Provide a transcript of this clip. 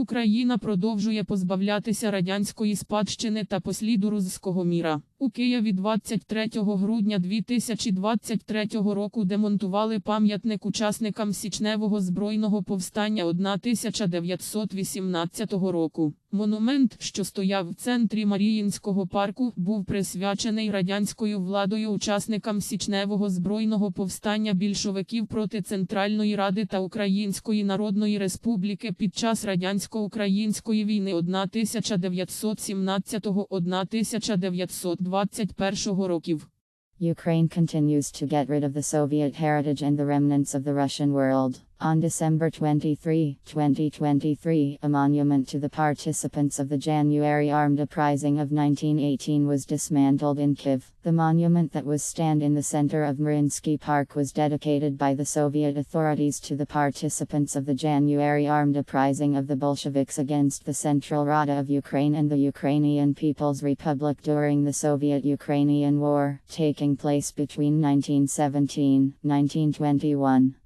Україна продовжує позбавлятися радянської спадщини та посліду руського міра. У Києві 23 грудня 2023 року демонтували пам'ятник учасникам Січневого збройного повстання 1918 року. Монумент, що стояв в центрі Маріїнського парку, був присвячений радянською владою учасникам Січневого збройного повстання більшовиків проти Центральної Ради та Української Народної Республіки під час радянсько-української війни 1917-1921 років. Ukraine continues to get rid of the Soviet heritage and the remnants of the Russian world. On December 23, 2023, a monument to the participants of the January Armed Uprising of 1918 was dismantled in Kiev. The monument that was stand in the center of Mariinsky Park was dedicated by the Soviet authorities to the participants of the January Armed Uprising of the Bolsheviks against the Central Rada of Ukraine and the Ukrainian People's Republic during the Soviet-Ukrainian War, taking place between 1917 1921.